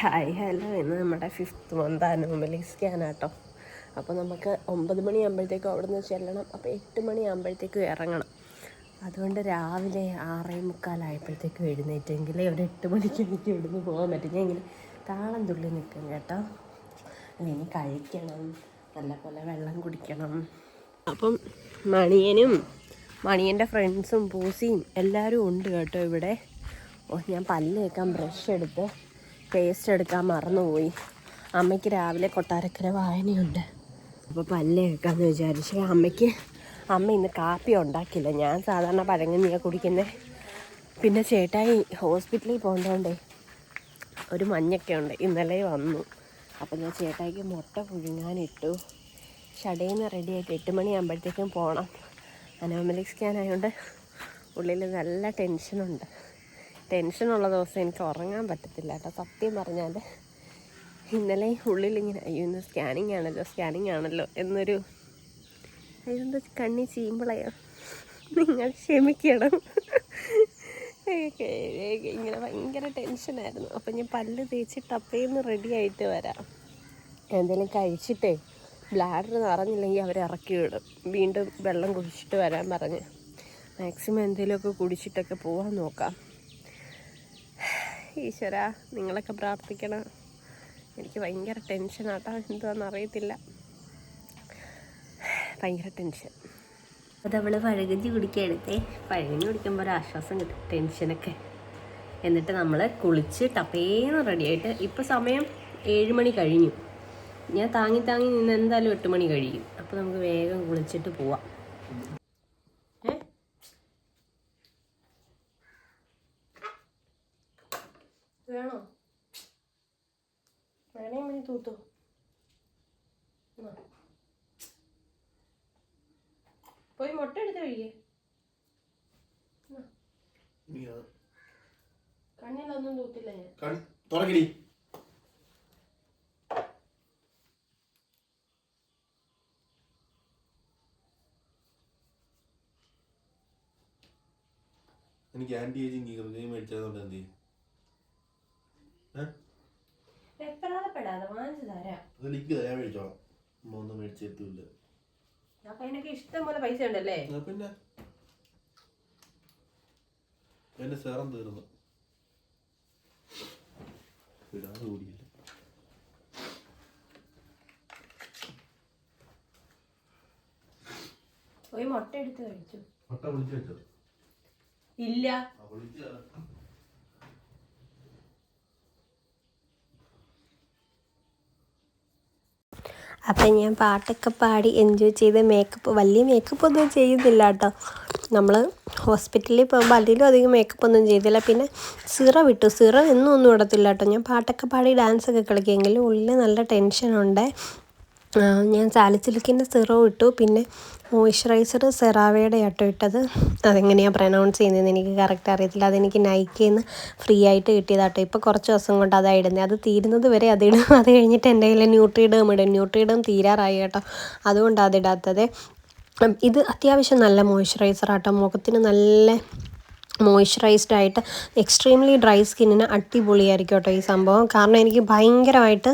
Hi hello ഇന്ന് നമ്മുടെ fifth month anomaly scan ആട്ടോ. അപ്പോൾ നമുക്ക് ഒമ്പത് മണിയാകുമ്പോഴത്തേക്കും അവിടെ നിന്ന് ചെല്ലണം. അപ്പോൾ എട്ട് മണിയാകുമ്പോഴത്തേക്കും ഇറങ്ങണം. അതുകൊണ്ട് രാവിലെ ആറേ മുക്കാലായപ്പോഴത്തേക്കും എഴുന്നേറ്റെങ്കിലേ ഒരു എട്ട് മണിക്ക് എനിക്ക് ഇവിടുന്ന് പോകാൻ പറ്റും. ഞാൻ ഇങ്ങനെ താളം തുള്ളി നിൽക്കും കേട്ടോ. ഇനി കഴിക്കണം. നല്ലപോലെ വെള്ളം കുടിക്കണം. അപ്പം മണിയനും മണിയന്റെ ഫ്രണ്ട്സും പൂസിയും എല്ലാവരും ഉണ്ട് കേട്ടോ ഇവിടെ. ഓ ഞാൻ പല്ല് തേക്കാൻ ബ്രഷ് എടുത്ത് പേസ്റ്റ് എടുക്കാൻ മറന്നുപോയി. അമ്മയ്ക്ക് രാവിലെ കൊട്ടാരക്കര വായനയുണ്ട്. അപ്പോൾ പല്ല് കേൾക്കാമെന്ന് വിചാരിച്ചു അമ്മയ്ക്ക് അമ്മ ഇന്ന് കാപ്പി ഉണ്ടാക്കില്ല ഞാൻ സാധാരണ പഴങ്ങഞ്ഞിയാണ് കുടിക്കുന്നത് പിന്നെ ചേട്ടായി ഹോസ്പിറ്റലിൽ പോകേണ്ടതുകൊണ്ടേ ഒരു മഞ്ഞൊക്കെ ഉണ്ട്. ഇന്നലെ വന്നു. അപ്പോൾ ഞാൻ ചേട്ടായിക്ക് മുട്ട പുഴുങ്ങാനിട്ടു. ഷടയിൽ നിന്ന് റെഡിയായിട്ട് എട്ട് മണിയാകുമ്പോഴത്തേക്കും പോകണം അനോമലിക് സ്കാൻ ആയതുകൊണ്ട് ഉള്ളിൽ നല്ല ടെൻഷനുണ്ട് ടെൻഷനുള്ള ദിവസം എനിക്ക് ഉറങ്ങാൻ പറ്റത്തില്ല കേട്ടോ. സത്യം പറഞ്ഞാൽ ഇന്നലെ ഉള്ളിലിങ്ങനെ അയ്യോ ഇന്ന് സ്കാനിങ് ആണല്ലോ സ്കാനിങ് ആണല്ലോ എന്നൊരു എന്താ കണ്ണി ചീമ്പിളയോ? നിങ്ങൾ ക്ഷമിക്കണം. ഇങ്ങനെ ഭയങ്കര ടെൻഷനായിരുന്നു അപ്പം ഞാൻ പല്ല് തേച്ചിട്ട് അപ്പേന്ന് റെഡി ആയിട്ട് വരാം. എന്തെങ്കിലും കഴിച്ചിട്ടേ ബ്ലാഡർ നിറഞ്ഞില്ലെങ്കിൽ അവർ ഇറക്കി വിടും. വീണ്ടും വെള്ളം കുടിച്ചിട്ട് വരാൻ പറഞ്ഞ്. മാക്സിമം എന്തെങ്കിലുമൊക്കെ കുടിച്ചിട്ടൊക്കെ പോകാൻ നോക്കാം. ഈശ്വര നിങ്ങളൊക്കെ പ്രാർത്ഥിക്കണം. എനിക്ക് ഭയങ്കര ടെൻഷനാട്ടോ എന്താണെന്ന് അറിയത്തില്ല. ഭയങ്കര ടെൻഷൻ. അതവൾ പഴകഞ്ചി കുടിക്കുകയെടുത്തേ പഴകഞ്ഞി കുടിക്കുമ്പോൾ ഒരു ആശ്വാസം കിട്ടും ടെൻഷനൊക്കെ. എന്നിട്ട് നമ്മൾ കുളിച്ച് ടപ്പേന്ന് റെഡിയായിട്ട് ഇപ്പോൾ സമയം ഏഴ് മണി കഴിഞ്ഞു. ഞാൻ താങ്ങി താങ്ങി നിന്ന് എന്തായാലും എട്ട് മണി കഴിയും. അപ്പോൾ നമുക്ക് വേഗം കുളിച്ചിട്ട് പോവാം ഏ വേണോ വേണേ മണി തൂത്തോ ആ. പോയി മുട്ട എടുത്ത് കഴിയേ കണ്ണിലൊന്നും തൂത്തില്ല ഞാൻ തുറക്കടി എനിക്ക് ആന്റി ഏജിങ് ക്രീം മേടിച്ചതുകൊണ്ട് എന്ത് ചെയ്യും? ഏഹ് എപ്പോഴാപ്പെടാതെ വാങ്ങിച്ചു തരാം. അത് ലിക്വിഡ് ഞാൻ മേടിച്ചോളാം. അമ്മ ഒന്നും മേടിച്ചെത്തില്ല അപ്പൊ അതിനൊക്കെ ഇഷ്ടം പോലെ പൈസ ഉണ്ടല്ലേ? പിന്നെ? എന്റെ സെറം തീർന്നു വിടാതെ കൂടിയില്ല പോയി മുട്ട എടുത്ത് കഴിച്ചു? മുട്ട വിളിച്ചു വെച്ചോ? ഇല്ല. അപ്പം ഞാൻ പാട്ടൊക്കെ പാടി എൻജോയ് ചെയ്ത് മേക്കപ്പ് വലിയ മേക്കപ്പ് ഒന്നും ചെയ്യുന്നില്ല കേട്ടോ. നമ്മൾ ഹോസ്പിറ്റലിൽ പോകുമ്പോൾ അതിലും അധികം മേക്കപ്പ് ഒന്നും ചെയ്തില്ല. പിന്നെ സിറ വിട്ടു. സിറ എന്നും ഒന്നും ഇടത്തില്ല കേട്ടോ. ഞാൻ പാട്ടൊക്കെ പാടി ഡാൻസൊക്കെ കളിക്കുമെങ്കിലും ഉള്ളിൽ നല്ല ടെൻഷനുണ്ട് ഞാൻ സാലിസിലിക്കിന്റെ സിറോ ഇട്ടു പിന്നെ മോയ്സ്ചറൈസർ സെറാവയുടെ ആട്ടോ ഇട്ടത്. അതെങ്ങനെയാണ് പ്രൊനൗൺസ് ചെയ്യുന്നതെന്ന് എനിക്ക് കറക്റ്റ് അറിയത്തില്ല. അതെനിക്ക് നൈക്കിൽ നിന്ന് ഫ്രീ ആയിട്ട് കിട്ടിയതാട്ടോ. ഇപ്പോൾ കുറച്ച് ദിവസം കൊണ്ട് അതാണ് അത് തീരുന്നത് വരെ അതിടും അത് കഴിഞ്ഞിട്ട് എന്റെ കയ്യിൽ ന്യൂട്രിഡേം ഇടും. ന്യൂട്രിഡേം തീരാറായി കേട്ടോ. അതുകൊണ്ടാണ് അതിടാത്തത് ഇത് അത്യാവശ്യം നല്ല മോയ്സ്ചറൈസർ ആട്ടോ. മുഖത്തിന് നല്ല മോയ്സ്ചറൈസ്ഡ് ആയിട്ട് എക്സ്ട്രീംലി ഡ്രൈ സ്കിന്നിന് അടിപൊളിയായിരിക്കും കേട്ടോ ഈ സംഭവം. കാരണം എനിക്ക് ഭയങ്കരമായിട്ട്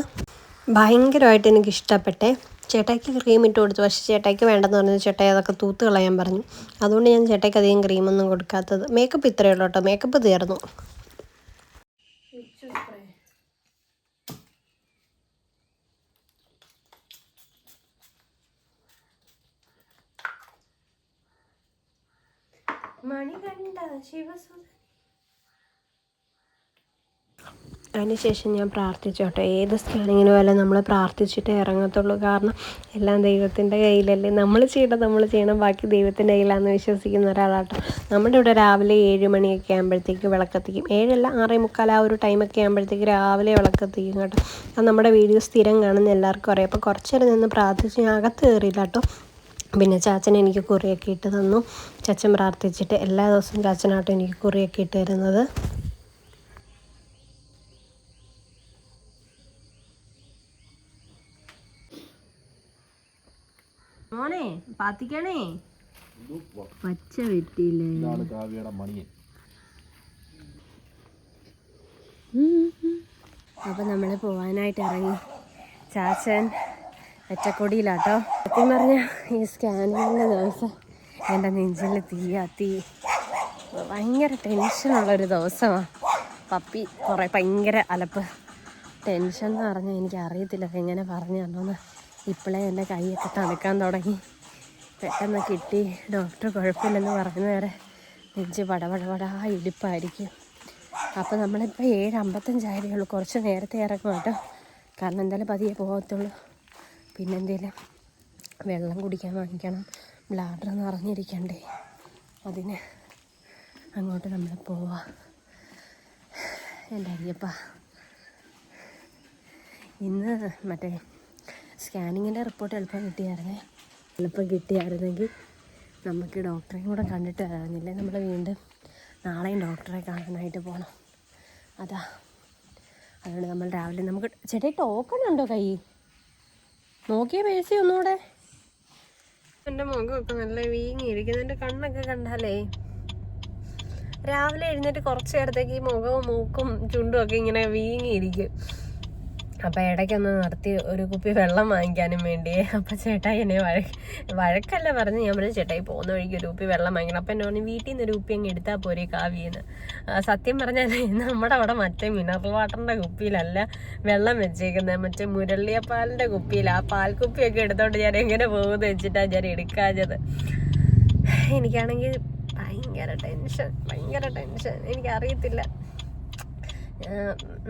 ഭയങ്കരമായിട്ട് എനിക്ക് ഇഷ്ടപ്പെട്ടേ. ചേട്ടായിക്ക് ക്രീം ഇട്ട് കൊടുത്തു. പക്ഷേ ചേട്ടായിക്ക് വേണ്ടെന്ന് പറഞ്ഞു ചേട്ടായി അതൊക്കെ തൂത്ത് കളയാൻ പറഞ്ഞു. അതുകൊണ്ട് ഞാൻ ചേട്ടായിക്ക് അധികം ക്രീമൊന്നും കൊടുക്കാത്തത്. മേക്കപ്പ് ഇത്രയേ ഉള്ളൂ കേട്ടോ. മേക്കപ്പ് തീർന്നു മണി കണ്ട അതിനുശേഷം ഞാൻ പ്രാർത്ഥിച്ചോട്ടെ. ഏത് സ്കാനിങ്ങിന് പോലെ നമ്മൾ പ്രാർത്ഥിച്ചിട്ടേ ഇറങ്ങത്തുള്ളൂ. കാരണം എല്ലാം ദൈവത്തിന്റെ കയ്യിലല്ലേ. നമ്മൾ ചെയ്യണം നമ്മൾ ചെയ്യണം. ബാക്കി ദൈവത്തിന്റെ കയ്യിലാണെന്ന് വിശ്വസിക്കുന്ന ഒരാളാട്ടോ. നമ്മുടെ ഇവിടെ രാവിലെ ഏഴ് മണിയൊക്കെ ആകുമ്പോഴത്തേക്ക് വിളക്കത്തിക്കും. ഏഴല്ല ആറേ മുക്കാൽ ആ ഒരു ടൈമൊക്കെ ആകുമ്പോഴത്തേക്ക് രാവിലെ വിളക്കത്തിക്കും കേട്ടോ. അത് നമ്മുടെ വീഡിയോ സ്ഥിരം കാണുന്ന എല്ലാവർക്കും അറിയാം. അപ്പോൾ കുറച്ചേരം നിന്ന് പ്രാർത്ഥിച്ച് ഞാൻ അകത്ത് കയറിയില്ല കേട്ടോ. പിന്നെ ചാച്ചൻ എനിക്ക് കുറിയൊക്കെ ഇട്ട് തന്നു. ചാച്ചൻ പ്രാർത്ഥിച്ചിട്ട് എല്ലാ ദിവസവും ചാച്ചനാട്ടോ എനിക്ക് കുറിയൊക്കെ ഇട്ട് തരുന്നത്. മോനെ പാത്തിക്കണേ പച്ച വെട്ടിയില്ലേ? അപ്പം നമ്മൾ പോകാനായിട്ട് ഇറങ്ങി. ചാച്ചൻ ഒറ്റക്കൊടിയിലാട്ടോ സത്യം പറഞ്ഞാൽ ഈ സ്കാനിങ്ങിന്റെ ദിവസം എന്റെ നെഞ്ചിൽ തീ തീ. ഭയങ്കര ടെൻഷനുള്ളൊരു ദിവസമാണ് പപ്പി കുറേ ഭയങ്കര അലപ്പ്. ടെൻഷൻ എന്ന് പറഞ്ഞാൽ എനിക്ക് അറിയത്തില്ല എങ്ങനെ പറഞ്ഞു തരണമെന്ന് ഇപ്പോഴേ എന്റെ കൈയൊക്കെ തണുക്കാൻ തുടങ്ങി. പെട്ടെന്ന് കിട്ടി. ഡോക്ടർ കുഴപ്പമില്ലെന്ന് പറഞ്ഞു നേരെ നെഞ്ച് പടപടപടാ ഇടിപ്പായിരിക്കും. അപ്പോൾ നമ്മളിപ്പോൾ ഏഴ് അമ്പത്തഞ്ചായതേ ഉള്ളൂ. കുറച്ച് നേരത്തെ ഇറങ്ങും കേട്ടോ കാരണം എന്തായാലും പതിയെ പോകത്തുള്ളൂ പിന്നെ എന്തെങ്കിലും വെള്ളം കുടിക്കാൻ വാങ്ങിക്കണം. ബ്ലാഡർ നിറഞ്ഞിരിക്കണ്ടേ. അതിന് അങ്ങോട്ട് നമ്മൾ പോവാ. എന്റെ അയ്യപ്പ. ഇന്ന് മറ്റേ സ്കാനിങ്ങിന്റെ റിപ്പോർട്ട് എളുപ്പം കിട്ടിയായിരുന്നേ. എളുപ്പം കിട്ടിയായിരുന്നെങ്കിൽ നമുക്ക് ഡോക്ടറെയും കൂടെ കണ്ടിട്ട് വരാമെന്നില്ലേ നമ്മൾ വീണ്ടും നാളെയും ഡോക്ടറെ കാണാനായിട്ട് പോകണം അതാ. അതുകൊണ്ട് നമ്മൾ രാവിലെ നമുക്ക് ചേട്ടാ ടോക്കൺ ഉണ്ടോ കൈ നോക്കിയ പേഴ്സി ഒന്നുകൂടെ. എന്റെ മുഖമൊക്കെ നല്ല വീങ്ങിയിരിക്കുന്നു. എന്റെ കണ്ണൊക്കെ കണ്ടാലേ. രാവിലെ എഴുന്നേറ്റ് കുറച്ച് നേരത്തേക്ക് ഈ മുഖവും മൂക്കും ചുണ്ടും ഒക്കെ ഇങ്ങനെ വീങ്ങിയിരിക്കും. അപ്പം ഇടയ്ക്കൊന്ന് നിർത്തി ഒരു കുപ്പി വെള്ളം വാങ്ങിക്കാനും വേണ്ടി. അപ്പം ചേട്ടായി എന്നെ വഴക്ക് വഴക്കല്ല പറഞ്ഞ് ഞാൻ പറഞ്ഞു ചേട്ടായി പോകുന്ന വഴിക്ക് ഒരു കുപ്പി വെള്ളം വാങ്ങിക്കണം. അപ്പം എന്നെ പറഞ്ഞു വീട്ടിൽ നിന്ന് ഒരു കുപ്പി അങ്ങ് എടുത്താൽ പോരെ കാവ്യെന്ന്. സത്യം പറഞ്ഞാൽ നമ്മുടെ അവിടെ മറ്റേ മിനറൽ വാട്ടറിന്റെ കുപ്പിയിലല്ല വെള്ളം വെച്ചേക്കുന്നത് മറ്റേ മുരളിയപ്പാലിന്റെ കുപ്പിയിൽ ആ പാൽക്കുപ്പിയൊക്കെ എടുത്തോണ്ട് ഞാൻ എങ്ങനെ പോകുമെന്ന് വെച്ചിട്ടാണ് ഞാൻ എടുക്കാഞ്ഞത്. എനിക്കാണെങ്കിൽ ഭയങ്കര ടെൻഷൻ ഭയങ്കര ടെൻഷൻ. എനിക്കറിയത്തില്ല.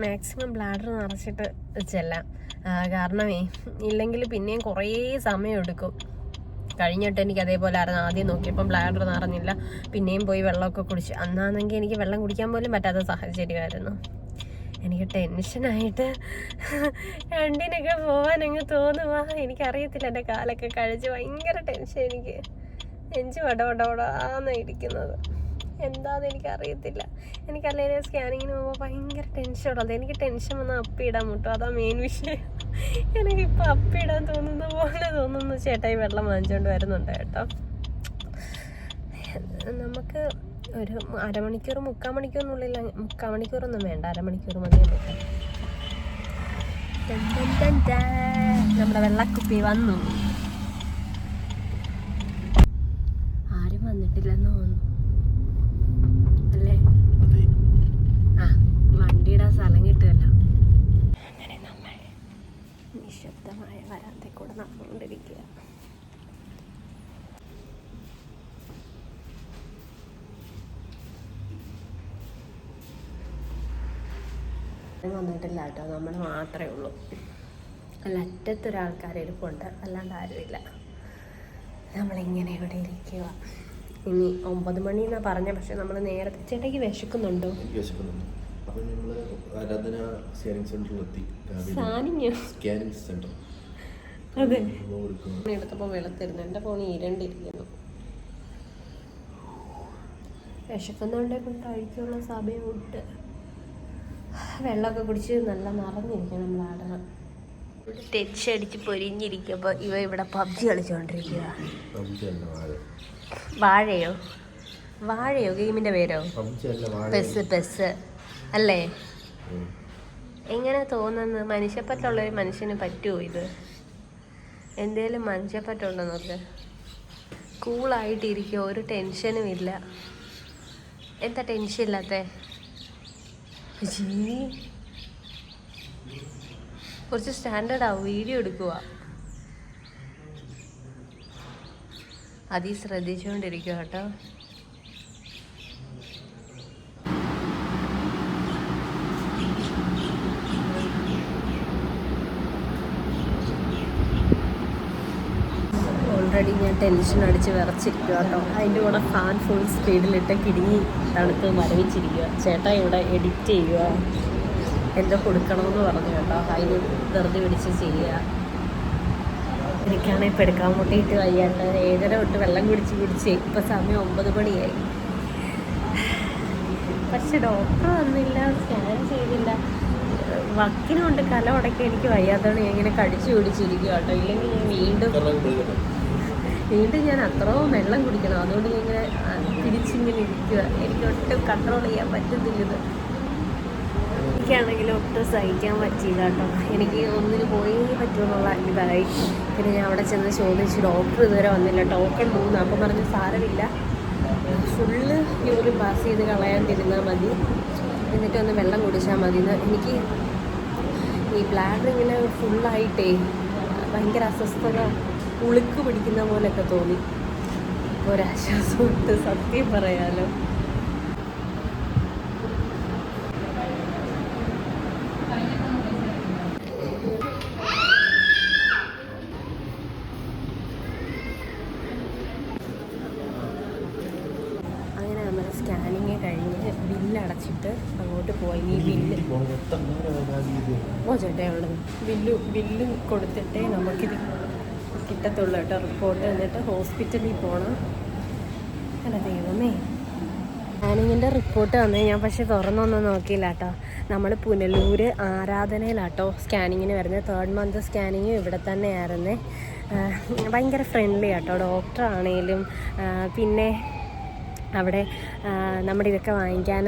മാക്സിമം ബ്ലാഡർ നിറച്ചിട്ട് ചെല്ലാം കാരണം കാരണമേ ഇല്ലെങ്കിൽ പിന്നെയും കുറേ സമയം എടുക്കും. കഴിഞ്ഞിട്ട് എനിക്ക് അതേപോലെ ആയിരുന്നു. ആദ്യം നോക്കിയപ്പം ബ്ലാഡർ നിറഞ്ഞില്ല. പിന്നെയും പോയി വെള്ളമൊക്കെ കുടിച്ചു. അന്നാണെങ്കിൽ എനിക്ക് വെള്ളം കുടിക്കാൻ പോലും പറ്റാത്ത സാഹചര്യമായിരുന്നു. എനിക്ക് ടെൻഷനായിട്ട് രണ്ടിനൊക്കെ പോവാൻ അങ്ങ് തോന്നുവാ. എനിക്കറിയത്തില്ല എന്റെ കാലൊക്കെ കഴിച്ച്. ഭയങ്കര ടെൻഷൻ എനിക്ക്. നെഞ്ച് വടവടവടാന്ന് വട ഇരിക്കുന്നത്. എന്താന്ന് എനിക്കറിയത്തില്ല. എനിക്കല്ലെങ്കിൽ സ്കാനിങ്ങിന് പോകുമ്പോൾ ഭയങ്കര ടെൻഷൻ ഉള്ളത്. എനിക്ക് ടെൻഷൻ വന്നാൽ അപ്പിടാൻ മുട്ടും. അതാ മെയിൻ വിഷയം. എനിക്കിപ്പോൾ അപ്പിടാൻ തോന്നുന്ന പോലെ തോന്നുന്നു. ചേട്ടായി വെള്ളം വാങ്ങിച്ചുകൊണ്ട് വരുന്നുണ്ട് കേട്ടോ. നമുക്ക് ഒരു അരമണിക്കൂർ മുക്കാൽ മണിക്കൂറിനുള്ളിൽ മുക്കാൽ മണിക്കൂറൊന്നും വേണ്ട. അരമണിക്കൂർ മതി. നമ്മുടെ വെള്ളക്കുപ്പി വന്നു. ആരും വന്നിട്ടില്ലെന്ന് തോന്നുന്നു. അല്ലേ? അതെ. ആ വണ്ടിയുടെ സ്ഥലം കിട്ടുമല്ലോ അങ്ങനെ നമ്മൾ നിശബ്ദമായ വരാന്തയിൽ കൂടെ നടന്നുകൊണ്ടിരിക്കുക. വന്നിട്ടില്ല കേട്ടോ. നമ്മൾ മാത്രമേ ഉള്ളൂ. അല്ല അറ്റത്തൊരാൾക്കാരിപ്പുണ്ട് അല്ലാണ്ട് ആരുമില്ല. നമ്മളിങ്ങനെ ഇവിടെ ഇരിക്കുക. ഇനി ഒമ്പത് മണി എന്നാ പറഞ്ഞ പക്ഷെ നമ്മൾ നേരത്തെ ചേട്ടയ്ക്ക് വിശക്കുന്നുണ്ടോ? വിശക്കുന്നുണ്ട്. അപ്പോൾ നമ്മൾ ആരാധന സ്കാനിങ് സെന്ററിൽ എത്തി സ്കാനിങ് സെന്റർ അതെ. എടുത്തപ്പോൾ വെളുത്തിരുന്നു. എന്റെ ഫോൺ ഇരണ്ടിരിക്കുന്നു. വിശക്കുന്നുണ്ടെ കൊണ്ട് കഴിക്കാനുള്ള സമയം വിട്ട് വെള്ളമൊക്കെ കുടിച്ച് നല്ല നിറഞ്ഞിരിക്കണം ബ്ലാഡർ ടച്ച് അടിച്ച് പൊരിഞ്ഞിരിക്കുമ്പോൾ ഇവ ഇവിടെ പബ്ജി കളിച്ചുകൊണ്ടിരിക്കുക അല്ല വാഴയോ? വാഴയോ? ഗെയിമിന്റെ പേരോ? പെസ് പെസ് അല്ലേ? എങ്ങനെ തോന്നുന്നു? മനുഷ്യപ്പറ്റുള്ളൊരു മനുഷ്യന് പറ്റുമോ ഇത്? എന്തേലും മനുഷ്യപ്പറ്റുണ്ടോ നോക്ക്. കൂളായിട്ടിരിക്കുക ഒരു ടെൻഷനും ഇല്ല. എന്താ ടെൻഷൻ ഇല്ലാത്ത കുറച്ച് സ്റ്റാൻഡേർഡ് ആവും വീഡിയോ എടുക്കുക. അതീ ശ്രദ്ധിച്ചുകൊണ്ടിരിക്കുക കേട്ടോ. ഓൾറെഡി ഞാൻ ടെൻഷൻ അടിച്ച് വിറച്ചിരിക്കുക കേട്ടോ. അതിന്റെ കൂടെ ഫാൻ ഫുൾ സ്പീഡിലിട്ട് കിടുങ്ങി തണുത്ത് മരവിച്ചിരിക്കുക. ചേട്ടാ ഇവിടെ എഡിറ്റ് ചെയ്യുക. എന്തോ കൊടുക്കണമെന്ന് പറഞ്ഞു കേട്ടോ. അതിന് ധൃതി പിടിച്ച് ചെയ്യുക. എനിക്കാണെങ്കിൽ എടുക്കാൻ മുട്ടിയിട്ട് വയ്യാണ്ട് ഏഴര തൊട്ട് വെള്ളം കുടിച്ച് കുടിച്ച് ഇപ്പം സമയം ഒമ്പത് മണിയായി. പക്ഷെ ഡോക്ടർ വന്നില്ല സ്കാൻ ചെയ്തില്ല. വക്കിനുകൊണ്ട് കല ഉടക്കി എനിക്ക് വയ്യാത്തതാണ് ഞാൻ ഇങ്ങനെ കടിച്ചു പിടിച്ചിരിക്കുക കേട്ടോ. ഇല്ലെങ്കിൽ ഞാൻ വീണ്ടും വീണ്ടും ഞാൻ അത്രയും വെള്ളം കുടിക്കണം. അതുകൊണ്ട് ഞാൻ ഇങ്ങനെ തിരിച്ചിങ്ങനെ ഇരിക്കുക എനിക്ക് ഒട്ടും കൺട്രോൾ ചെയ്യാൻ പറ്റുന്നില്ല ഇത് എനിക്കാണെങ്കിൽ ഒട്ടും സഹിക്കാൻ പറ്റിയില്ല കേട്ടോ. എനിക്ക് ഒന്നിന് പോയി പറ്റുമെന്നുള്ള ഇതായി പിന്നെ ഞാൻ അവിടെ ചെന്ന് ചോദിച്ചു ഡോക്ടർ ഇതുവരെ വന്നില്ല. ടോക്കൺ മൂന്ന്. അപ്പം പറഞ്ഞു സാരമില്ല. ഫുള്ള് യൂറിൻ പാസ് ചെയ്ത് കളയാൻ കളയാണ്ടിരുന്നാൽ മതി. എന്നിട്ട് ഒന്ന് വെള്ളം കുടിച്ചാൽ മതി. എനിക്ക് ഈ ബ്ലാഡർ ഇങ്ങനെ ഫുള്ളായിട്ടേ ഭയങ്കര അസ്വസ്ഥത ഉളുക്ക് പിടിക്കുന്ന പോലെയൊക്കെ തോന്നി. ഒരാശ്വാസമുണ്ട് സത്യം പറയാലോ. അങ്ങോട്ട് പോയി. ഈ ബില്ല് ഓ ചേട്ടാ ഉള്ളത് ബില്ല് ബില്ല് കൊടുത്തിട്ടേ നമുക്കിത് കിട്ടത്തുള്ളൂ കേട്ടോ റിപ്പോർട്ട്. എന്നിട്ട് ഹോസ്പിറ്റലിൽ പോകണം അല്ല ദൈവമേ. സ്കാനിങ്ങിന്റെ റിപ്പോർട്ട് വന്നേ. ഞാൻ പക്ഷെ തുറന്നൊന്നും നോക്കിയില്ല കേട്ടോ. നമ്മൾ പുനലൂർ ആരാധനയിലാട്ടോ സ്കാനിങ്ങിന് വരുന്നത്. തേർഡ് മന്ത് സ്കാനിങ്ങും ഇവിടെ തന്നെയായിരുന്നേ. ഭയങ്കര ഫ്രണ്ട്ലി ആട്ടോ. ഡോക്ടർ ആണെങ്കിലും പിന്നെ അവിടെ നമ്മുടെ ഇതൊക്കെ വാങ്ങിക്കാൻ.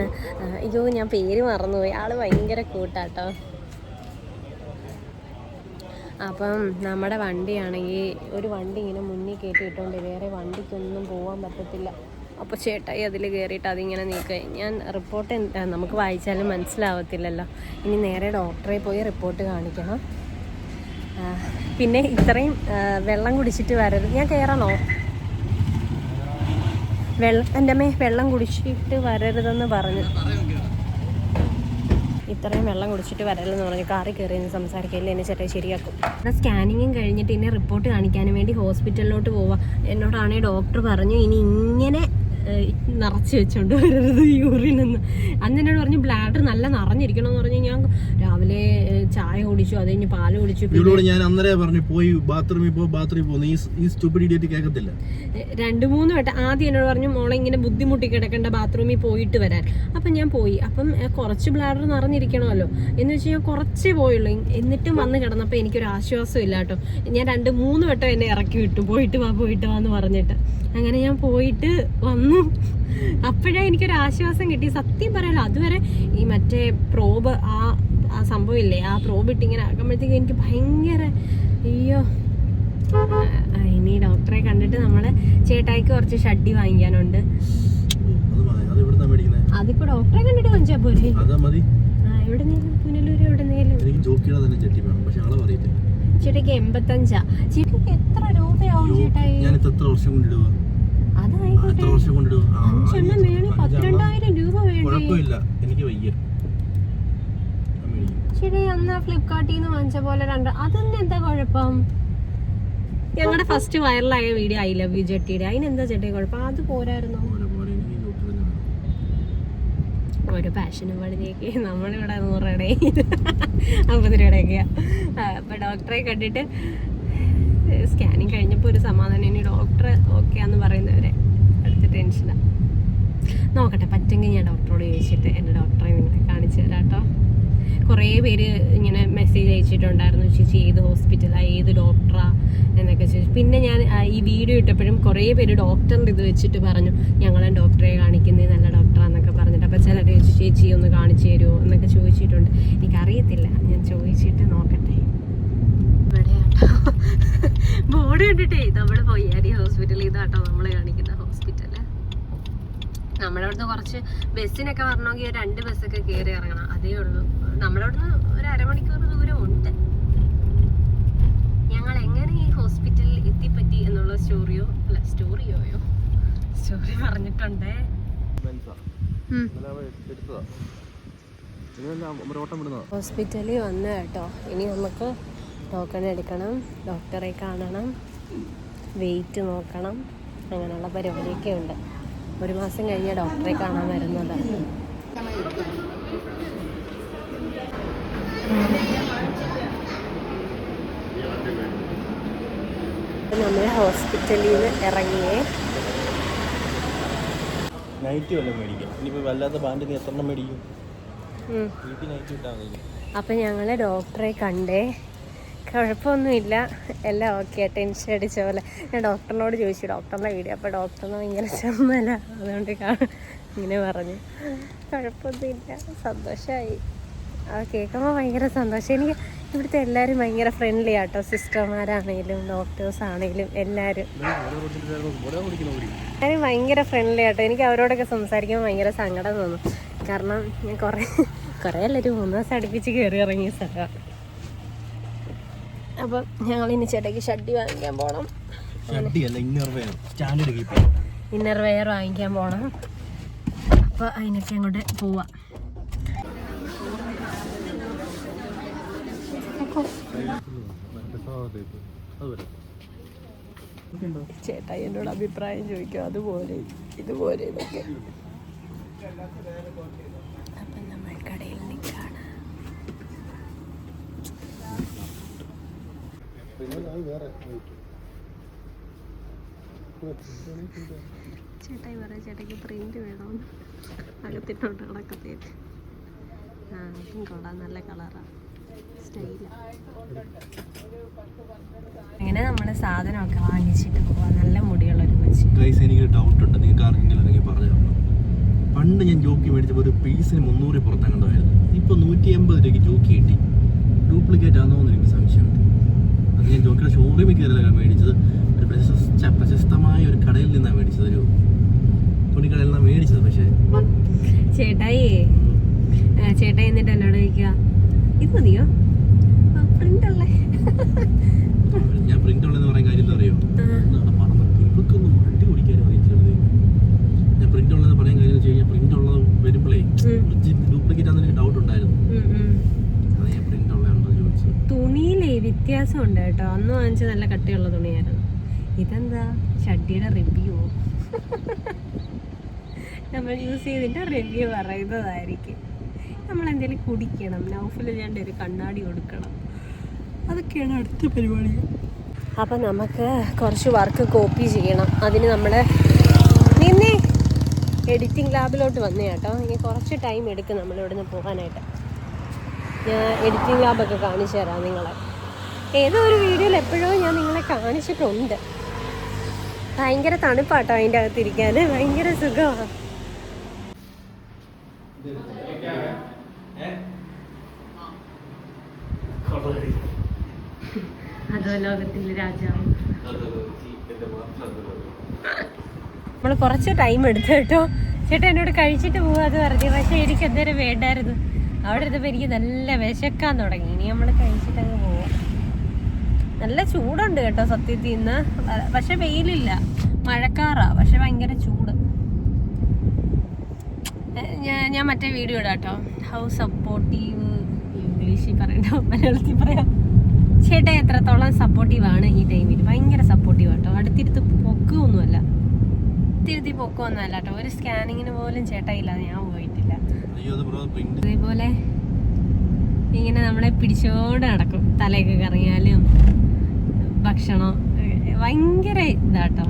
അയ്യോ ഞാൻ പേര് മറന്നുപോയി. ആൾ ഭയങ്കര കൂട്ടാട്ടോ. അപ്പം നമ്മുടെ വണ്ടിയാണെങ്കിൽ ഒരു വണ്ടി ഇങ്ങനെ മുന്നിൽ കയറ്റിയിട്ടുണ്ട് വേറെ വണ്ടിക്കൊന്നും പോകാൻ പറ്റത്തില്ല. അപ്പോൾ ചേട്ടായി അതിൽ കയറിയിട്ട് അതിങ്ങനെ നീക്കുക ഞാൻ റിപ്പോർട്ട് നമുക്ക് വായിച്ചാലും മനസ്സിലാവത്തില്ലല്ലോ. ഇനി നേരെ ഡോക്ടറെ പോയി റിപ്പോർട്ട് കാണിക്കണം. പിന്നെ ഇത്രയും വെള്ളം കുടിച്ചിട്ട് വരരുത്. ഞാൻ കയറണോ വെള്ളം എന്റെ അമ്മേ വെള്ളം കുടിച്ചിട്ട് വരരുതെന്ന് പറഞ്ഞു. ഇത്രയും വെള്ളം കുടിച്ചിട്ട് വരരുതെന്ന് പറഞ്ഞു. കാറി കയറി നിന്ന് സംസാരിക്കില്ല എന്നെ ചേട്ടാ ശരിയാക്കും. സ്കാനിങ്ങും കഴിഞ്ഞിട്ട് ഇനി റിപ്പോർട്ട് കാണിക്കാനും വേണ്ടി ഹോസ്പിറ്റലിലോട്ട് പോവാം. എന്നോടാണെങ്കിൽ ഡോക്ടർ പറഞ്ഞു ഇനി ഇങ്ങനെ നിറച്ച് വെച്ചോണ്ട് വരരുത് യൂറിൻ അന്ന് എന്നോട് പറഞ്ഞു ബ്ലാഡർ നല്ല നിറഞ്ഞിരിക്കണം എന്ന് പറഞ്ഞു. ഞാൻ രാവിലെ ചായ കുടിച്ചു അത് കഴിഞ്ഞ് പാൽ കുടിച്ചു ഇവളോട് ഞാൻ അന്നേരെ പറഞ്ഞു പോയി ബാത്റൂമിൽ പോ ബാത്റൂമിൽ പോകുന്നു ഈ ഈ സ്റ്റുപ്പിഡ് കേൾക്കത്തില്ല രണ്ട് മൂന്ന് വട്ടം ആദ്യം എന്നോട് പറഞ്ഞു മോളെ ഇങ്ങനെ ബുദ്ധിമുട്ടി കിടക്കേണ്ട ബാത്റൂമിൽ പോയിട്ട് വരാൻ. അപ്പം ഞാൻ പോയി. അപ്പം കുറച്ച് ബ്ലാഡർ നിറഞ്ഞിരിക്കണമല്ലോ. എന്ന് വെച്ചാൽ ഞാൻ കുറച്ചേ പോയുള്ളൂ. എന്നിട്ടും വന്ന് കിടന്നപ്പോൾ എനിക്കൊരു ആശ്വാസം ഇല്ല കേട്ടോ. ഞാൻ രണ്ട് മൂന്ന് വട്ടം എന്നെ ഇറക്കി വിട്ടു. പോയിട്ട് വാ പോയിട്ട് വാ എന്ന് പറഞ്ഞിട്ട്. അങ്ങനെ ഞാൻ പോയിട്ട് വന്നു അപ്പോഴേ എനിക്കൊരു ആശ്വാസം കിട്ടി. സത്യം പറയാലോ അതുവരെ ഈ മറ്റേ പ്രോബ് ആ ആ സംഭവം ഇല്ലേ ആ പ്രോബ് ഇട്ടിങ്ങനെ ഇങ്ങനെ ആക്കുമ്പോഴത്തേക്ക് എനിക്ക് ഭയങ്കര അയ്യോ ഇനി ഡോക്ടറെ കണ്ടിട്ട് നമ്മൾ ചേട്ടായിക്ക് കുറച്ച് ഷഡ്ഡി വാങ്ങിക്കാനുണ്ട്. അതിപ്പോ ഡോക്ടറെ കണ്ടിട്ട് വാങ്ങിച്ചാ പോലെ പുനലൂര് ചേട്ടയ്ക്ക് എൺപത്തഞ്ചാ. ചേട്ടയ്ക്ക് എത്ര രൂപയാവും ചേട്ടായി? ഞാൻ എത്ര വർഷം കൊണ്ടിടുക എത്ര വർഷം കൊണ്ടിടുക ആ, അഞ്ചെണ്ണം വേണേ പത്തിരണ്ടായിരം രൂപ വേണ്ടേ. കുഴപ്പമില്ല. എനിക്ക് വയ്യ. ശരി അന്ന് ഫ്ലിപ്കാർട്ടിൽ നിന്ന് വാങ്ങിച്ച പോലെ രണ്ട്. അതൊന്നും എന്താ കുഴപ്പം? ഞങ്ങളുടെ ഫസ്റ്റ് വൈറലായ വീഡിയോ ഐ ലവ് യു ജെട്ടിയുടെ. അതിനെന്താ ജെട്ടി കുഴപ്പം? അത് പോരായിരുന്നു. ഒരു പാഷനും പണിയൊക്കെ നമ്മളിവിടെ നൂറ് രൂപയുടെ അമ്പത് രൂപയുടെയൊക്കെയാണ് അപ്പോൾ ഡോക്ടറെ കണ്ടിട്ട് സ്കാനിങ് കഴിഞ്ഞപ്പോൾ ഒരു സമാധാനം. ഇനി ഡോക്ടർ ഓക്കെ എന്ന് പറയുന്നവരെ അടുത്ത ടെൻഷനാണ് നോക്കട്ടെ പറ്റുമെങ്കിൽ ഞാൻ ഡോക്ടറോട് ചോദിച്ചിട്ട് എന്റെ ഡോക്ടറെ നിങ്ങളെ കാണിച്ചു തരാം കേട്ടോ. കുറേ പേര് ഇങ്ങനെ മെസ്സേജ് അയച്ചിട്ടുണ്ടായിരുന്നു ചേച്ചി ഏത് ഹോസ്പിറ്റലാണ് ഏത് ഡോക്ടറാ എന്നൊക്കെ ചോദിച്ചു. പിന്നെ ഞാൻ ഈ വീഡിയോ ഇട്ടപ്പോഴും കുറേ പേര് ഡോക്ടറിന്റെ ഇത് വെച്ചിട്ട് പറഞ്ഞു ഞങ്ങളെ ഡോക്ടറെ കാണിക്കുന്നത് നല്ല ഡോക്ടറാന്നൊക്കെ പറഞ്ഞിട്ട്. അപ്പോൾ ചിലർ ചേച്ചി ഒന്ന് കാണിച്ചു തരുമോ? എന്നൊക്കെ ചോദിച്ചിട്ടുണ്ട്. എനിക്കറിയത്തില്ല. ഞാൻ ചോദിച്ചിട്ട് നോക്കട്ടെ. കണ്ടിട്ടേ നമ്മൾ പൊയ്യാരി ഹോസ്പിറ്റലിൽ ഇതാട്ടോ നമ്മൾ കാണിക്കുന്ന ഹോസ്പിറ്റൽ നമ്മുടെ അവിടുന്ന് കുറച്ച് ബസ്സിനൊക്കെ വരണമെങ്കിൽ രണ്ട് ബസ്സൊക്കെ കയറി ഇറങ്ങണം. അതേ ഉള്ളൂ. നമ്മുടെ അവിടുന്ന് ഒരു അരമണിക്കൂർ ദൂരം ഉണ്ട് ഞങ്ങൾ എങ്ങനെ ഈ ഹോസ്പിറ്റലിൽ എത്തിപ്പറ്റി എന്നുള്ള സ്റ്റോറിയോ അല്ല സ്റ്റോറിയോയോ സ്റ്റോറി പറഞ്ഞിട്ടുണ്ടേ. ഹോസ്പിറ്റലിൽ വന്നു കേട്ടോ ഇനി നമുക്ക് ടോക്കൺ എടുക്കണം ഡോക്ടറെ കാണണം. വെയിറ്റ് നോക്കണം. അങ്ങനെയുള്ള പരിപാടിയൊക്കെ ഉണ്ട്. ഒരു മാസം കഴിഞ്ഞ ഡോക്ടറെ കാണാൻ വരുന്നത് നമ്മൾ ഹോസ്പിറ്റലിൽ നിന്ന് ഇറങ്ങിയേ. നൈറ്റ് വല്ലതും മേടിക്കാം. ഇനിയിപ്പോൾ വല്ലാത്ത ബാൻഡ് നീ എത്ര മേടിക്കും? അപ്പം ഞങ്ങൾ ഡോക്ടറെ കണ്ടേ. കുഴപ്പമൊന്നുമില്ല. എല്ലാം ഓക്കെ ടെൻഷൻ അടിച്ച പോലെ. ഞാൻ ഡോക്ടറിനോട് ചോദിച്ചു ഡോക്ടറിന്റെ വീഡിയോ? അപ്പോൾ ഡോക്ടറിന് ഭയങ്കര ചമ്മല അതുകൊണ്ട് കാണും ഇങ്ങനെ പറഞ്ഞു. കുഴപ്പമൊന്നുമില്ല. സന്തോഷമായി അത് കേൾക്കുമ്പോൾ ഭയങ്കര സന്തോഷം. എനിക്ക് ഇവിടുത്തെ എല്ലാവരും ഭയങ്കര ഫ്രണ്ട്ലി ആട്ടോ. സിസ്റ്റർമാരാണെങ്കിലും ഡോക്ടേഴ്സ് ആണെങ്കിലും എല്ലാവരും. എല്ലാവരും ഭയങ്കര ഫ്രണ്ട്ലി ആട്ടോ. എനിക്ക് അവരോടൊക്കെ സംസാരിക്കുമ്പോൾ ഭയങ്കര സങ്കടം തോന്നും. കാരണം ഞാൻ കുറേ കുറേ അല്ല ഒരു മൂന്ന് ദിവസം അടുപ്പിച്ച് കയറി ഇറങ്ങിയ സ്ഥലമാണ് അപ്പം ഞങ്ങൾ ഇനി ചേട്ടയ്ക്ക് ഷഡ്ഡി വാങ്ങിക്കാൻ പോണം. വെയർ ഇന്നർ വെയർ വാങ്ങിക്കാൻ പോണം. അപ്പോൾ അതിനൊക്കെ അങ്ങോട്ട് പോവാ. ചേട്ടാ എന്നോട് അഭിപ്രായം ചോദിക്കും. അതുപോലെ ഇതുപോലെ ഇതൊക്കെ അപ്പം നമ്മൾ കടയിൽ നിൽക്കാണ് ചേട്ടായി പറയാം ചേട്ടയ്ക്ക് പ്രിന്റ് വേണമെന്ന് അകത്തിട്ടോണ്ട് നടക്കത്തേക്ക് ആ അതും കൊള്ളാം. നല്ല കളറാണ് അങ്ങനെ നമ്മൾ സാധനമൊക്കെ വാങ്ങിച്ചിട്ട് പോവാം. നല്ല മുടിയുള്ളൊരു മനുഷ്യൻ ഗൈസ് എനിക്കൊരു ഡൗട്ട് ഉണ്ട്. നിങ്ങൾക്ക് ആർക്കെങ്കിലും അല്ലെങ്കിൽ പറഞ്ഞു തരണം. പണ്ട് ഞാൻ ജോക്കി മേടിച്ചപ്പോൾ ഒരു പീസിന് മുന്നൂറ് പുറത്താൻ കണ്ടമായിരുന്നു ഇപ്പോൾ നൂറ്റി എൺപത് രൂപയ്ക്ക് ജോക്കി കിട്ടി. ഡ്യൂപ്ലിക്കേറ്റ് ആണോ എന്ന് എനിക്ക് സംശയമുണ്ട്. അത് ഞാൻ ജോക്കിയുടെ ഷോറൂമിൽ കയറിയല്ല മേടിച്ചത്? ഒരു പ്രശസ്ത പ്രശസ്തമായ ഒരു കടയിൽ നിന്നാണ് മേടിച്ചത്. ഒരു തുണിക്കടയിൽ നിന്നാണ് മേടിച്ചത് പക്ഷേ. ചേട്ടായി. ചേട്ടായി എന്നിട്ട് എന്നോട് ചോദിക്കുക ഇത് മതിയോ? പ്രിന്റ് അല്ലേ ഞാൻ പ്രിന്റ് ഉള്ളതെന്ന് പറയാൻ കാര്യം എന്താ അറിയോ? ഇവർക്കൊന്നും വണ്ടി ഓടിക്കാനും അറിയിച്ചത് ഞാൻ പ്രിന്റ് ഉള്ളതെന്ന് പറയാൻ കാര്യം വെച്ച് കഴിഞ്ഞാൽ പ്രിന്റ് ഉള്ളത് വരുമ്പോഴേ. ഡ്യൂപ്ലിക്കേറ്റ് ആണെന്ന് എനിക്ക് ഡൗട്ട് ഉണ്ടായിരുന്നു ഉം, ഉം. അത് ഞാൻ പ്രിന്റ് ഉള്ളതാണോ ചോദിച്ചത് വ്യത്യാസം ഉണ്ട് കേട്ടോ. അന്ന് വാങ്ങിച്ച നല്ല കട്ടിയുള്ള തുണിയായിരുന്നു. ഇതെന്താ? ഷഡിയുടെ റിവ്യൂ നമ്മൾ യൂസ് ചെയ്തിട്ട് റിവ്യൂ പറയുന്നതായിരിക്കും. നമ്മൾ എന്തെങ്കിലും കുടിക്കണം. ഞാൻ ഒരു കണ്ണാടി കൊടുക്കണം. അതൊക്കെയാണ് അടുത്ത പരിപാടി. അപ്പം നമുക്ക് കുറച്ച് വർക്ക് കോപ്പി ചെയ്യണം. അതിന് നമ്മൾ നിന്നേ എഡിറ്റിംഗ് ലാബിലോട്ട് വന്നേ കേട്ടോ. ഇനി കുറച്ച് ടൈം എടുക്കും നമ്മളിവിടുന്ന് പോകാനായിട്ട്. ഞാൻ എഡിറ്റിംഗ് ലാബൊക്കെ കാണിച്ചു തരാം നിങ്ങളെ. ഏതോ ഒരു വീഡിയോയിൽ എപ്പോഴോ ഞാൻ നിങ്ങളെ കാണിച്ചിട്ടുണ്ട്. ഭയങ്കര തണുപ്പാട്ടോ അതിന്റെ അകത്തിരിക്കാൻ ഭയങ്കര സുഖമാണ് അതോ ലോകത്തിലെ രാജാവ്. നമ്മൾ കുറച്ച് ടൈം എടുത്തു കേട്ടോ. ചേട്ടാ എന്നോട് കഴിച്ചിട്ട് പോവാന്ന് പറഞ്ഞു. പക്ഷെ എനിക്ക് എന്തേരം വേണ്ടായിരുന്നു. അവിടെ ഇരുന്നപ്പോൾ എനിക്ക് നല്ല വിശക്കാൻ തുടങ്ങി. ഇനി നമ്മൾ കഴിച്ചിട്ട് അങ്ങ് പോവാം. നല്ല ചൂടുണ്ട് കേട്ടോ സത്യത്തിൽ ഇന്ന്. പക്ഷെ വെയിലില്ല. മഴക്കാറാ. പക്ഷെ ഭയങ്കര ചൂട്. ഞാൻ ഞാൻ മറ്റേ വീഡിയോ ഇടാം കേട്ടോ. ഹൗ സപ്പോർട്ടീവ് ഇംഗ്ലീഷിൽ പറയണ്ട. മലയാളത്തിൽ പറയാം. ചേട്ടൻ എത്രത്തോളം സപ്പോർട്ടീവ് ആണ് ഈ ടൈമിൽ ഭയങ്കര സപ്പോർട്ടീവ് കേട്ടോ അടുത്തിരുത്ത് പൊക്കുമൊന്നുമല്ല അടുത്തിരുത്തി പൊക്കുമൊന്നുമല്ല കേട്ടോ. ഒരു സ്കാനിങ്ങിന് പോലും ചേട്ടാ ഇല്ലാതെ ഞാൻ പോയിട്ടില്ല അയ്യോ അത് ബ്രോ പ്രിന്റ് അതേപോലെ ഇങ്ങനെ നമ്മളെ പിടിച്ചോണ്ട് നടക്കും. തലയൊക്കെ കറങ്ങിയാലും ഭക്ഷണം ഭയങ്കര ഇതാട്ടോ.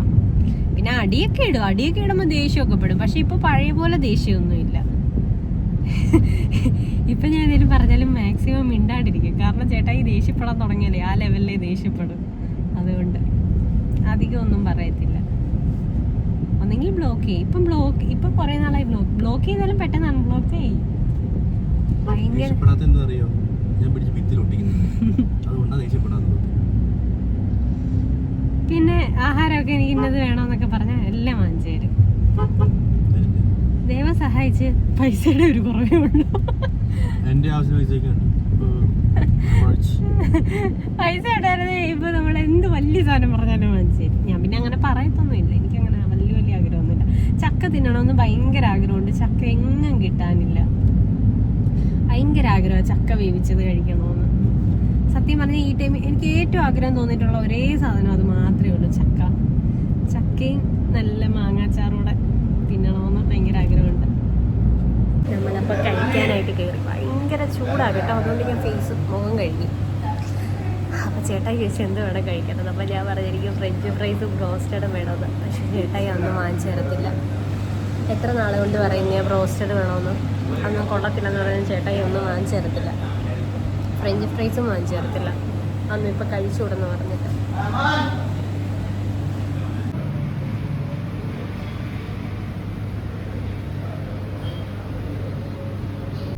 പിന്നെ അടിയൊക്കെ ഇടും. അടിയൊക്കെ ഇടുമ്പോൾ ദേഷ്യമൊക്കെ പെടും. പക്ഷെ ഇപ്പൊ പഴയ പോലെ ദേഷ്യമൊന്നുമില്ല. ഇപ്പൊ ഞാൻ എന്തെങ്കിലും പറഞ്ഞാലും മാക്സിമം മിണ്ടാണ്ടിരിക്കും. കാരണം ചേട്ടാ ഈ ദേഷ്യപ്പെടാൻ തുടങ്ങിയല്ലേ? ആ ലെവലിലേ ദേഷ്യപ്പെടും. അതുകൊണ്ട് അധികം ഒന്നും പറയത്തില്ല. ഒന്നെങ്കിൽ ബ്ലോക്ക് ചെയ്യും. ഇപ്പം ബ്ലോക്ക് ഇപ്പം കുറേ നാളായി ബ്ലോക്ക് ബ്ലോക്ക് ചെയ്താലും പെട്ടെന്ന് അൺബ്ലോക്ക് ചെയ്യും. പിന്നെ ആഹാരമൊക്കെ എനിക്ക് ഇന്നത് വേണമെന്നൊക്കെ പറഞ്ഞാൽ എല്ലാം വാങ്ങിച്ചു തരും. ദൈവം സഹായിച്ച് പൈസയുടെ ഒരു കുറവേ ഉള്ളൂ. എന്റെ ആവശ്യം പൈസയൊക്കെ ഉണ്ട്. കുറച്ച്. പൈസ ഉണ്ടായിരുന്നേ ഇപ്പൊ നമ്മൾ എന്ത് വലിയ സാധനം പറഞ്ഞാലും വാങ്ങിച്ചു തരും. ഞാൻ പിന്നെ അങ്ങനെ പറയത്തൊന്നുമില്ല എനിക്ക് അങ്ങനെ വലിയ വലിയ ആഗ്രഹമൊന്നുമില്ല ചക്ക തിന്നണമെന്ന് ഭയങ്കര ആഗ്രഹമുണ്ട്. ചക്ക എങ്ങും കിട്ടാനില്ല. ഭയങ്കര ആഗ്രഹം ചക്ക വേവിച്ചത് കഴിക്കണമെന്ന്. സത്യം പറഞ്ഞാൽ ഈ ടൈമിൽ എനിക്ക് ഏറ്റവും ആഗ്രഹം തോന്നിയിട്ടുള്ള ഒരേ സാധനം അത് മാത്രമേ ഉള്ളൂ ചക്ക. ചക്കയും നല്ല മാങ്ങാച്ചാറൂടെ തിന്നണമെന്ന് ഭയങ്കര ആഗ്രഹമുണ്ട്. നമ്മളപ്പോൾ കഴിക്കാനായിട്ട് കയറി ഭയങ്കര ചൂടാണ് കേട്ടോ. അതുകൊണ്ട് ഞാൻ ഫേസ് മുഖം കഴുകി. അപ്പോൾ ചേട്ടായി ചോദിച്ചു എന്ത് വേണം കഴിക്കണം? അപ്പോൾ ഞാൻ പറഞ്ഞിരിക്കും ഫ്രഞ്ച് ഫ്രൈസും റോസ്റ്റഡും വേണമെന്ന്. പക്ഷേ ചേട്ടായി അന്ന് വാങ്ങിച്ചു തരത്തില്ല. എത്ര നാളെ കൊണ്ട് പറയുന്ന? ബ്രോസ്റ്റഡ് വേണമെന്ന് അന്ന് കൊള്ളത്തില്ലെന്ന് പറഞ്ഞാൽ ചേട്ടായി ഒന്നും വാങ്ങിച്ചു തരത്തില്ല. ഫ്രഞ്ച് ഫ്രൈസും വാങ്ങിച്ചു തരത്തില്ല. അന്ന് ഇപ്പോൾ കഴിച്ചുകൂടെന്ന് പറഞ്ഞിട്ട്.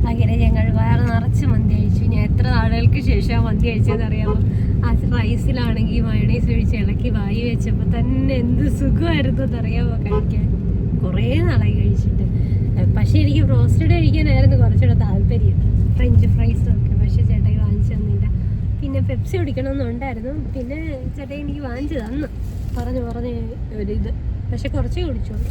അങ്ങനെ ഞങ്ങൾ വയറ് നിറച്ച് മന്തി കഴിച്ചു. ഞാൻ എത്ര നാളുകൾക്ക് ശേഷം മന്തി കഴിച്ചതെന്ന് അറിയാമോ? ആ റൈസിലാണെങ്കിൽ മയണൈസ് ഒഴിച്ച് ഇളക്കി വായി വെച്ചപ്പോൾ തന്നെ എന്ത് സുഖമായിരുന്നു എന്നറിയാമോ കഴിക്കാൻ? കുറേ നാളായി കഴിച്ചിട്ട്. പക്ഷെ എനിക്ക് റോസ്റ്റഡ് കഴിക്കാനായിരുന്നു കുറച്ചുകൂടെ താല്പര്യം. ഫ്രഞ്ച് ഫ്രൈസ് ഒക്കെ. പക്ഷേ ചേട്ടായി വാങ്ങിച്ചു തന്നില്ല. പിന്നെ പെപ്സി കുടിക്കണമെന്നുണ്ടായിരുന്നു. പിന്നെ ചേട്ടായി എനിക്ക് വാങ്ങിച്ചു തന്നു. പറഞ്ഞു പറഞ്ഞ് ഒരിത് പക്ഷെ കുറച്ചേ കുടിച്ചോളൂ.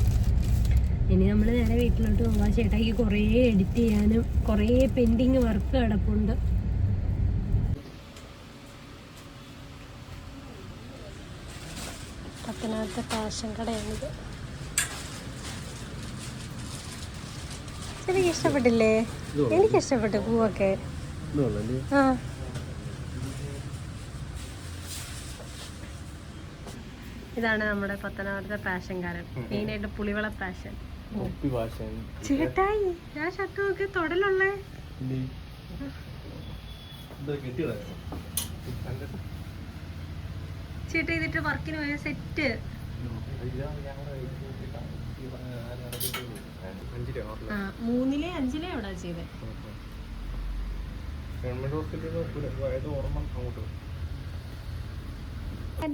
ഇനി നമ്മൾ നേരെ വീട്ടിലോട്ട് പോകാം ചേട്ടായിക്ക് കുറേ എഡിറ്റ് ചെയ്യാനും കുറേ പെൻഡിങ് വർക്ക് കിടപ്പുണ്ട്. പത്തനാപുരത്തെ ഫാഷൻ കടയാണിത്. എനിക്ക് ഇഷ്ടപ്പെട്ടില്ലേ? എനിക്ക് ഇഷ്ടപ്പെട്ടു പൂവൊക്കെ. ആ. ഇതാണ് നമ്മുടെ പത്തനാപുരത്തെ പാഷൻകാരൻ മെയിനായിട്ട് പുളിവള പാഷൻ. ചേട്ടായി ഞാൻ ഷർട്ട് നോക്കി തൊടലുള്ളേ? ചേട്ടാ ഇതിട്ട് വർക്കിന് പോയ സെറ്റ് ആ മൂന്നിലെ അഞ്ചിലെ എവിടെ ചെയ്തേ. ഗവൺമെന്റ് ഹോസ്പിറ്റലിൽ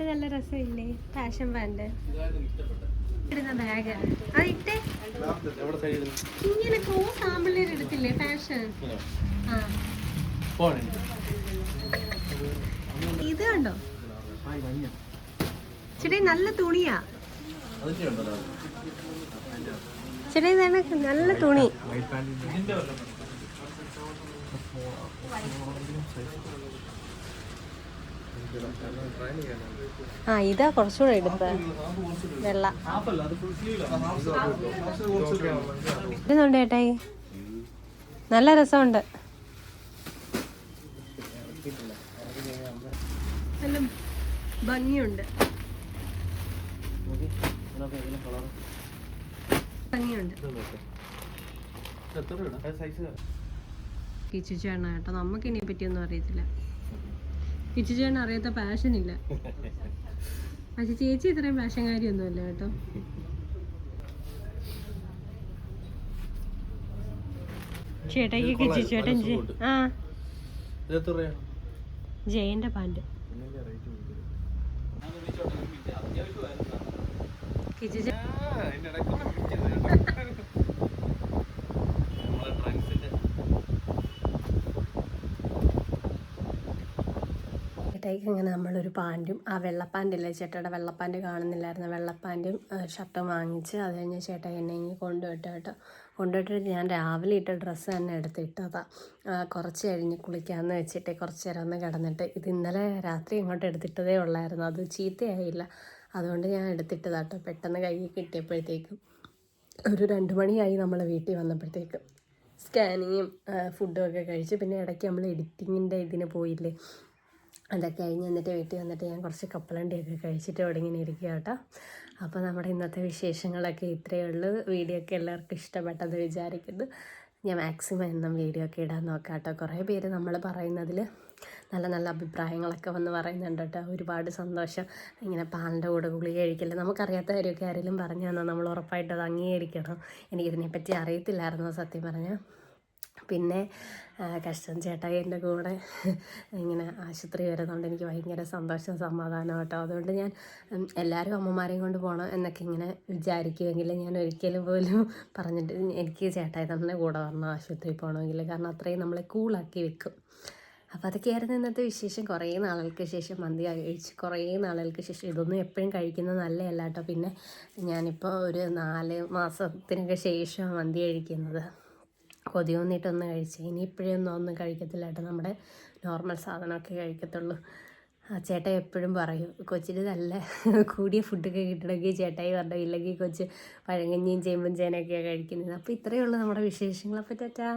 നല്ല രസമില്ലേ? Fashion pant. ഇടുന്ന ബാഗ്. അത് ഇട്ടേ. എവിടെ സൈഡിൽ ഇങ്ങനെ ക്രോസ് ആമ്പിള്ളേർ എടുത്തില്ലേ? ഫാഷൻ ആ. ഇത് കണ്ടോ? ചേട്ടാ നല്ല തുണിയാ. അതിന്റെ ഉണ്ടല്ലോ. ചേട്ടാ നല്ല തുണി. ആ ഇതാ കുറച്ചുകൂടെ എടുത്ത വെള്ള. ഇടുന്നുണ്ട് ചേട്ടായി നല്ല രസമുണ്ട്. നല്ല ഭംഗിയുണ്ട്. ഭംഗിയുണ്ട്. കിച്ചു ചേട്ടനാ കേട്ടോ. നമുക്ക് ഇതിനെ പറ്റിയൊന്നും അറിയത്തില്ല. കിച്ചു ചേട്ടൻ അറിയാത്ത പാഷൻ ഇല്ല. പക്ഷെ ചേച്ചി ഇത്രയും പാഷൻകാരിയൊന്നുമല്ല കേട്ടോ. ചേട്ടായി കിച്ചു ചേട്ടൻ ജെ- ആ. ജയന്റെ പാന്റ്. കിച്ചു ചേ- അങ്ങനെ നമ്മളൊരു പാന്റും ആ വെള്ളപ്പാന്റില്ലേ ചേട്ടയുടെ വെള്ളപ്പാന്റ് കാണുന്നില്ലായിരുന്നു? വെള്ളപ്പാന്റും ഷർട്ടും വാങ്ങിച്ച് അത് കഴിഞ്ഞ് ചേട്ടായി എന്നെ ഇങ്ങനെ കൊണ്ടുപോയിട്ട് കേട്ടോ. കൊണ്ടുപോയിട്ട് ഞാൻ രാവിലെ ഇട്ട ഡ്രസ്സ് തന്നെ എടുത്തിട്ടതാ ആ, കുറച്ച് കഴിഞ്ഞ് കുളിക്കാമെന്ന് വെച്ചിട്ട് കുറച്ച് നേരം ഒന്ന് കിടന്നിട്ട് ഇത് ഇന്നലെ രാത്രി ഇങ്ങോട്ട് എടുത്തിട്ടതേ ഉള്ളായിരുന്നു. അത് ചീത്തയായില്ല. അതുകൊണ്ട് ഞാൻ എടുത്തിട്ടതാട്ടോ പെട്ടെന്ന് കയ്യിൽ കിട്ടിയപ്പോഴത്തേക്കും. ഒരു രണ്ട് മണിയായി നമ്മൾ വീട്ടിൽ വന്നപ്പോഴത്തേക്കും. സ്കാനിങ്ങും ഫുഡും ഒക്കെ കഴിച്ച് പിന്നെ ഇടയ്ക്ക് നമ്മൾ എഡിറ്റിങ്ങിന്റെ ഇതിന് പോയില്ലേ? അതൊക്കെ കഴിഞ്ഞ് എന്നിട്ട് വീട്ടിൽ വന്നിട്ട് ഞാൻ കുറച്ച് കപ്പലണ്ടിയൊക്കെ കഴിച്ചിട്ട് അവിടെ ഇങ്ങനെ ഇരിക്കുക കേട്ടോ അപ്പോൾ നമ്മുടെ ഇന്നത്തെ വിശേഷങ്ങളൊക്കെ ഇത്രയേ ഉള്ളൂ. വീഡിയോ ഒക്കെ എല്ലാവർക്കും ഇഷ്ടപ്പെട്ടെന്ന് വിചാരിക്കുന്നു. ഞാൻ മാക്സിമം എന്നും വീഡിയോ ഒക്കെ ഇടാൻ നോക്കാം കേട്ടോ കുറേ പേര് നമ്മൾ പറയുന്നതിൽ നല്ല നല്ല അഭിപ്രായങ്ങളൊക്കെ വന്ന് പറയുന്നുണ്ട് കേട്ടോ. ഒരുപാട് സന്തോഷം. ഇങ്ങനെ പാലിന്റെ കൂടെ ഗുളിക കഴിക്കില്ല. നമുക്കറിയാത്ത കാര്യമൊക്കെ ആരെങ്കിലും പറഞ്ഞു തന്നാൽ നമ്മൾ ഉറപ്പായിട്ട് അത് അംഗീകരിക്കണം. എനിക്കിതിനെപ്പറ്റി അറിയത്തില്ലായിരുന്നു സത്യം പറഞ്ഞാൽ പിന്നെ കഷ്ടം ചേട്ടായി എന്റെ കൂടെ ഇങ്ങനെ ആശുപത്രി വരുന്നതുകൊണ്ട് എനിക്ക് ഭയങ്കര സന്തോഷം സമാധാനം കേട്ടോ. അതുകൊണ്ട് ഞാൻ എല്ലാവരും അമ്മമാരെയും കൊണ്ട് പോകണം എന്നൊക്കെ ഇങ്ങനെ വിചാരിക്കുമെങ്കിലും ഞാൻ ഒരിക്കലും പോലും പറഞ്ഞിട്ട് എനിക്ക് ചേട്ടായി തന്നെ കൂടെ വരണം ആശുപത്രി പോകണമെങ്കിൽ. കാരണം അത്രയും നമ്മളെ കൂളാക്കി വെക്കും. അപ്പോൾ അതൊക്കെയായിരുന്നു ഇന്നത്തെ വിശേഷം. കുറേ നാളുകൾക്ക് ശേഷം മന്തി കഴിച്ച് കുറേ നാളുകൾക്ക് ശേഷം ഇതൊന്നും എപ്പോഴും കഴിക്കുന്നത് നല്ലതല്ല കേട്ടോ. പിന്നെ ഞാനിപ്പോൾ ഒരു നാല് മാസത്തിനൊക്കെ ശേഷം മന്തി കഴിക്കുന്നത്. കൊതി തോന്നിയിട്ടൊന്ന് കഴിച്ച് ഇനി ഇപ്പോഴൊന്നും ഒന്നും കഴിക്കത്തില്ല കേട്ടോ. നമ്മുടെ നോർമൽ സാധനമൊക്കെ കഴിക്കത്തുള്ളൂ. ആ ചേട്ട എപ്പോഴും പറയും കൊച്ചിന് നല്ല കൂടിയ ഫുഡൊക്കെ കിട്ടണമെങ്കിൽ ചേട്ടായി പറഞ്ഞു. ഇല്ലെങ്കിൽ കൊച്ച് പഴങ്കഞ്ഞിയും ചേമ്പും ചേനയൊക്കെയാണ് കഴിക്കുന്നത്. അപ്പോൾ ഇത്രയേ ഉള്ളൂ നമ്മുടെ വിശേഷങ്ങളെ ടാറ്റാ